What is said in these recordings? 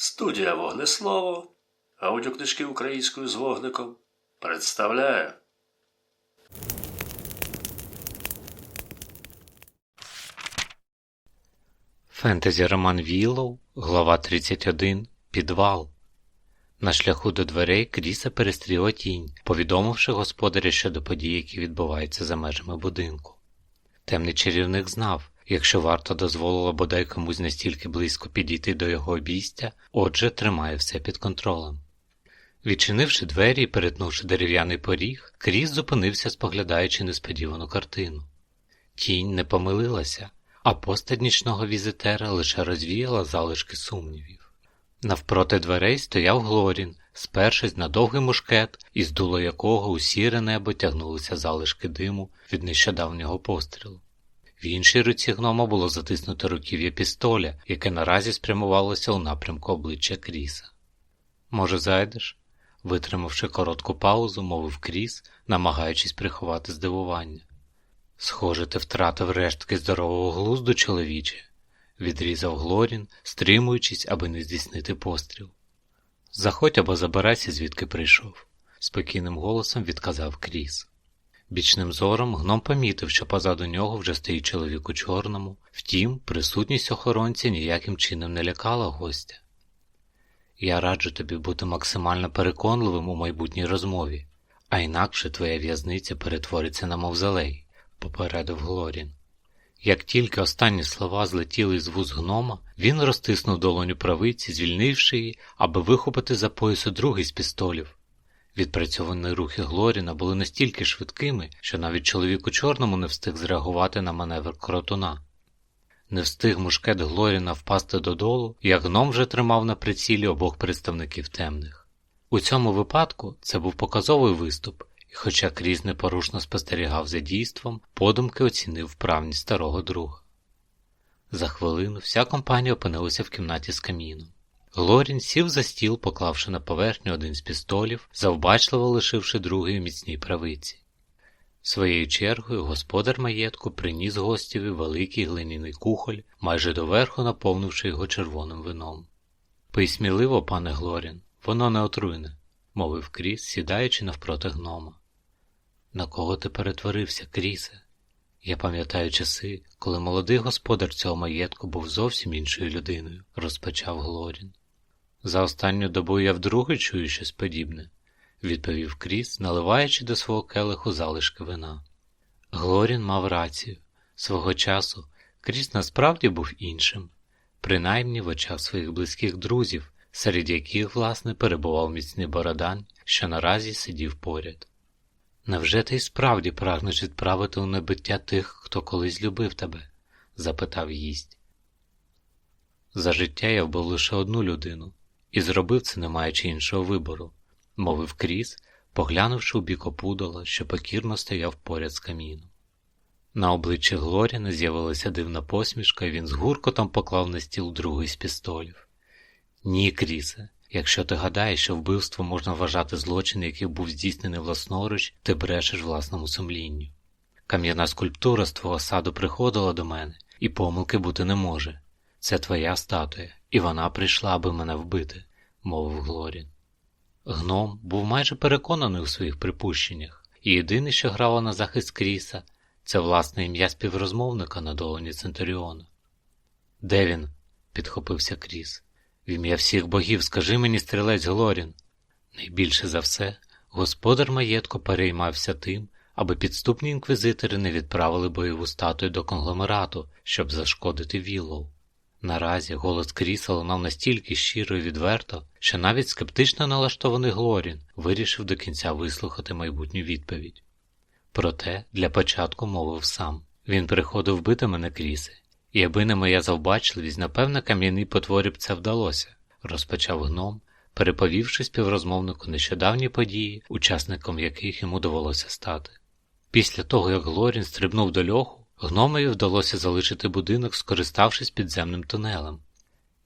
Студія Вогнеслово, аудіокнижки українською з вогником представляє. Фентезі Роман Віллоу, глава 31. Підвал. На шляху до дверей Кріса перестріла тінь, повідомивши господаря щодо подій, які відбуваються за межами будинку. Темний чарівник знав, якщо варта дозволила бодай комусь настільки близько підійти до його обійстя, отже, тримає все під контролем. Відчинивши двері і перетнувши дерев'яний поріг, Кріс зупинився, споглядаючи несподівану картину. Тінь не помилилася, а постать нічного візитера лише розвіяла залишки сумнівів. Навпроти дверей стояв Глорін, спершись на довгий мушкет, із дуло якого у сіре небо тягнулися залишки диму від нещодавнього пострілу. В іншій руці гнома було затиснуте руків'я пістоля, яке наразі спрямувалося у напрямку обличчя Кріса. Може, зайдеш? витримавши коротку паузу, мовив Кріс, намагаючись приховати здивування. Схоже, ти втратив рештки здорового глузду, чоловіче, відрізав Глорін, стримуючись, аби не здійснити постріл. Заходь або забирайся, звідки прийшов, спокійним голосом відказав Кріс. Бічним зором гном помітив, що позаду нього вже стоїть чоловік у чорному, втім, присутність охоронця ніяким чином не лякала гостя. Я раджу тобі бути максимально переконливим у майбутній розмові, а інакше твоя в'язниця перетвориться на мавзолей, попередив Глорін. Як тільки останні слова злетіли з вуз гнома, він розтиснув долоню правиці, звільнивши її, аби вихопити за поясу другий з пістолів. Відпрацьовані рухи Глоріна були настільки швидкими, що навіть чоловік у чорному не встиг зреагувати на маневр кротуна. Не встиг мушкет Глоріна впасти додолу, як гном вже тримав на прицілі обох представників темних. У цьому випадку це був показовий виступ, і, хоча Кріз непорушно спостерігав за дійством, подумки оцінив вправність старого друга. За хвилину вся компанія опинилася в кімнаті з каміном. Глорін сів за стіл, поклавши на поверхню один з пістолів, завбачливо лишивши другий у міцній правиці. Своєю чергою господар маєтку приніс гостєві великий глиняний кухоль, майже доверху наповнивши його червоним вином. Пий сміливо, пане Глорін, воно не отруйне, мовив Кріс, сідаючи навпроти гнома. На кого ти перетворився, Крісе? Я пам'ятаю часи, коли молодий господар цього маєтку був зовсім іншою людиною, розпочав Глорін. За останню добу я вдруге чую щось подібне, відповів Кріс, наливаючи до свого келиху залишки вина. Глорін мав рацію. Свого часу Кріс насправді був іншим, принаймні в очах своїх близьких друзів, серед яких, власне, перебував міцний бородан, що наразі сидів поряд. Невже ти й справді прагнеш відправити у небиття тих, хто колись любив тебе? запитав їсть. За життя я вбив лише одну людину, і зробив це, не маючи іншого вибору, мовив Кріс, поглянувши у бік опудола, що покірно стояв поряд з каміном. На обличчі Глоріна з'явилася дивна посмішка, і він з гуркотом поклав на стіл другий з пістолів. Ні, Крісе, якщо ти гадаєш, що вбивство можна вважати злочин, який був здійснений власноруч, ти брешеш власному сумлінню. Кам'яна скульптура з твого саду приходила до мене, і помилки бути не може. Це твоя статуя, і вона прийшла, аби мене вбити, мовив Глорін. Гном був майже переконаний у своїх припущеннях, і єдине, що грало на захист Кріса, це власне ім'я співрозмовника на долоні Центуріона. Де він? підхопився Кріс. В ім'я всіх богів, скажи мені, стрілець Глорін. Найбільше за все, господар маєтку переймався тим, аби підступні інквізитори не відправили бойову статую до конгломерату, щоб зашкодити Віллоу. Наразі голос Кріса лунав настільки щиро і відверто, що навіть скептично налаштований Глорін вирішив до кінця вислухати майбутню відповідь. Проте для початку мовив сам він приходив вбити мене Крісе, і аби не моя завбачливість, напевне, кам'яній потворі б це вдалося, розпочав гном, переповівши співрозмовнику нещодавні події, учасником яких йому довелося стати. Після того, як Глорін стрибнув до льоху, гномові вдалося залишити будинок, скориставшись підземним тунелем.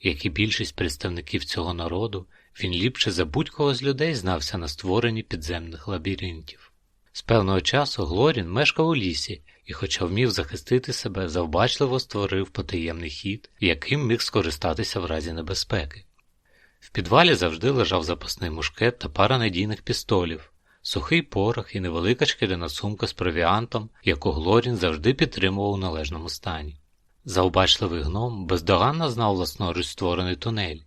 Як і більшість представників цього народу, він ліпше за будь-кого з людей знався на створенні підземних лабіринтів. З певного часу Глорін мешкав у лісі і, хоча вмів захистити себе, завбачливо створив потаємний хід, яким міг скористатися в разі небезпеки. В підвалі завжди лежав запасний мушкет та пара надійних пістолів, сухий порох і невелика шкіряна сумка з провіантом, яку Глорін завжди підтримував у належному стані. Заобачливий гном бездоганно знав власноруч створений тунель,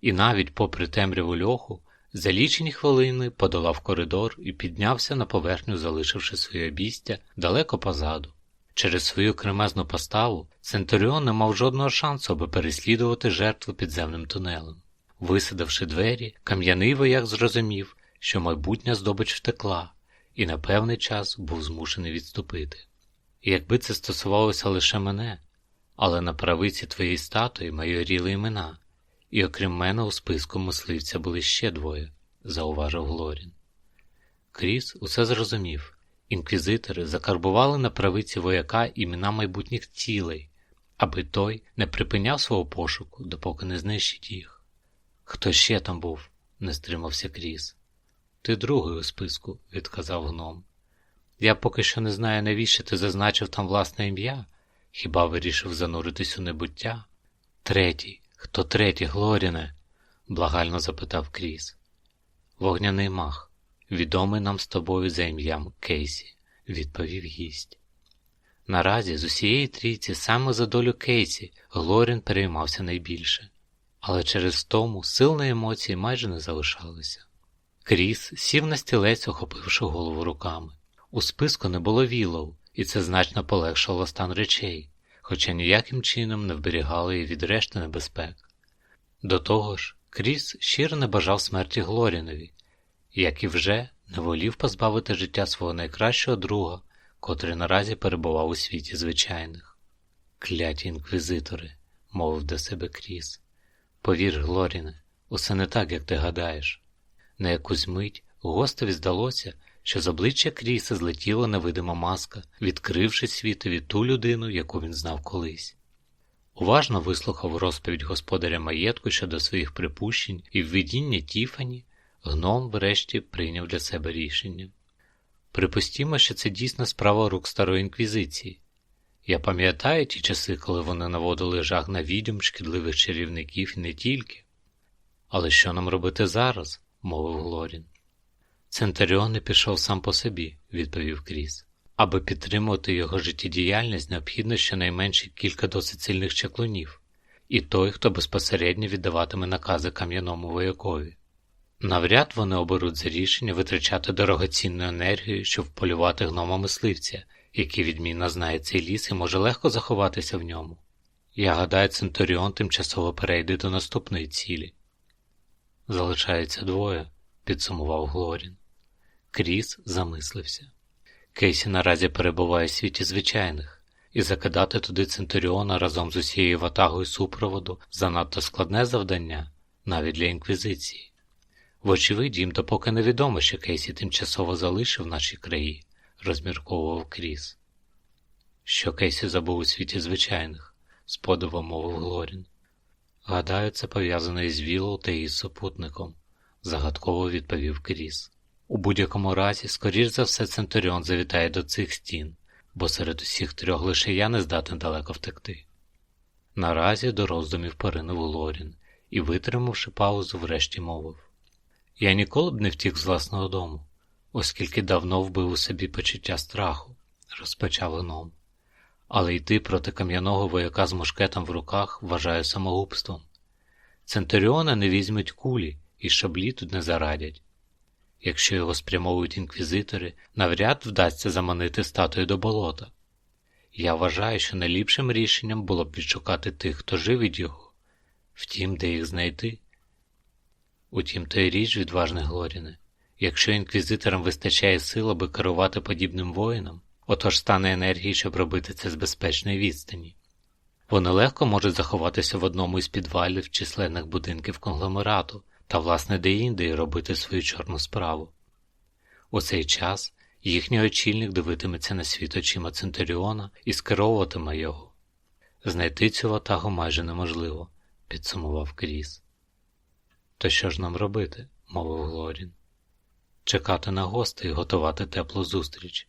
і навіть попри темряву льоху, за лічені хвилини подолав коридор і піднявся на поверхню, залишивши своє обійстя далеко позаду. Через свою кремезну поставу Центуріон не мав жодного шансу, аби переслідувати жертву підземним тунелем. Висадивши двері, кам'яний вояк зрозумів, що майбутня здобич втекла, і на певний час був змушений відступити. І якби це стосувалося лише мене, але на правиці твоєї статуї майоріли імена, і окрім мене у списку мисливця були ще двоє, зауважив Глорін. Кріс усе зрозумів. Інквізитори закарбували на правиці вояка імена майбутніх цілей, аби той не припиняв свого пошуку, допоки не знищить їх. Хто ще там був? не стримався Кріс. Ти другий у списку, відказав гном. Я поки що не знаю, навіщо ти зазначив там власне ім'я, хіба вирішив зануритись у небуття? Третій, хто третій, Глоріне? благально запитав Кріс. Вогняний мах, відомий нам з тобою за ім'ям Кейсі, відповів гість. Наразі з усієї трійці саме за долю Кейсі Глорін переймався найбільше, але через тому сил на емоції майже не залишалося. Кріс сів на стілець, охопивши голову руками. У списку не було вілов, і це значно полегшило стан речей, хоча ніяким чином не вберігало її від решти небезпек. До того ж, Кріс щиро не бажав смерті Глорінові, як і вже не волів позбавити життя свого найкращого друга, котрий наразі перебував у світі звичайних. Кляті інквізитори, мовив до себе Кріс. Повір, Глоріне, усе не так, як ти гадаєш. На якусь мить гостеві здалося, що з обличчя Кріса злетіла невидима маска, відкривши світові ту людину, яку він знав колись. Уважно вислухав розповідь господаря маєтку щодо своїх припущень і введіння Тіфані, гном врешті прийняв для себе рішення. Припустімо, що це дійсно справа рук старої інквізиції. Я пам'ятаю ті часи, коли вони наводили жах на відьом, шкідливих чарівників і не тільки. Але що нам робити зараз? Мовив Глорін. Центуріон не пішов сам по собі, відповів Кріс. Аби підтримувати його життєдіяльність, необхідно щонайменше кілька досить сильних чаклунів, і той, хто безпосередньо віддаватиме накази кам'яному воякові. Навряд вони оберуть за рішення витрачати дорогоцінну енергію, щоб вполювати гнома мисливця, який відмінно знає цей ліс і може легко заховатися в ньому. Я гадаю, Центуріон тимчасово перейде до наступної цілі. Залишається двоє, підсумував Глорін. Кріс замислився. Кейсі наразі перебуває в світі звичайних, і закидати туди Центуріона разом з усією ватагою супроводу занадто складне завдання навіть для інквізиції. Вочевидь, їм допоки невідомо, що Кейсі тимчасово залишив наші краї, розмірковував Кріс. Що Кейсі забув у світі звичайних, з мовив Глорін. Гадаю, це пов'язано із Віллоу та її супутником, загадково відповів Кріс. У будь-якому разі, скоріш за все, Центуріон завітає до цих стін, бо серед усіх трьох лише я не здатен далеко втекти. Наразі до роздумів поринув Лорін і, витримавши паузу, врешті мовив Я ніколи б не втік з власного дому, оскільки давно вбив у собі почуття страху, розпочав гном. Але йти проти кам'яного вояка з мушкетом в руках вважаю самогубством. Центуріона не візьмуть кулі і шаблі тут не зарадять. Якщо його спрямовують інквізитори, навряд вдасться заманити статую до болота. Я вважаю, що найліпшим рішенням було б відшукати тих, хто жив від його, втім, де їх знайти. Утім, то й річ відважне Глоріне. Якщо інквізиторам вистачає сил, аби керувати подібним воїном, отож стане енергії, щоб робити це з безпечної відстані. Вони легко можуть заховатися в одному із підвалів численних будинків конгломерату та, власне, деінде і робити свою чорну справу. У цей час їхній очільник дивитиметься на світ очима Центуріона і скеровуватиме його. Знайти цю ватагу майже неможливо, підсумував Кріс. То що ж нам робити? мовив Глорін. Чекати на гостей і готувати теплу зустріч,